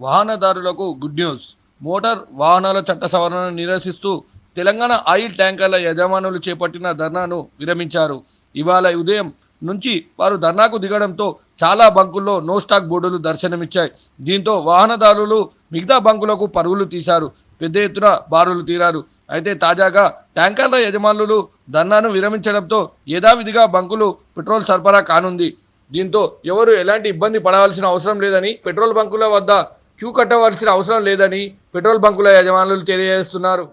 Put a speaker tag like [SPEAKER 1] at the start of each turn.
[SPEAKER 1] వాహనదారులకు good news. Motor వాహనాల చట్ట సవరణను నిరసిస్తూ తెలంగాణ ఆయిల్ ట్యాంకర్ల యజమానులు చేపట్టిన ధర్నాను విరమించారు. ఇవాళ ఉదయం నుంచి వారు ధర్నాకు దిగడంతో చాలా బంకుల్లో నో స్టాక్ బోర్డులు దర్శనమిచ్చాయి. దీంతో వాహనదారులు మిగతా బంకులకు పరుగులు తీశారు. పెద్ద ఎత్తున బారులు తీరారు. అయితే తాజాగా ట్యాంకర్ల యజమానులు ధర్నాను విరమించడంతో యథావిధిగా బంకులు పెట్రోల్ సరఫరా కానుంది. దీంతో ఎవరు ఎలాంటి ఇబ్బంది పడవలసిన అవసరం లేదని పెట్రోల్ బంకుల వద్ద క్యూ కట్టవలసిన అవసరం లేదని పెట్రోల్ బంకుల యజమానులు తెలియజేస్తున్నారు.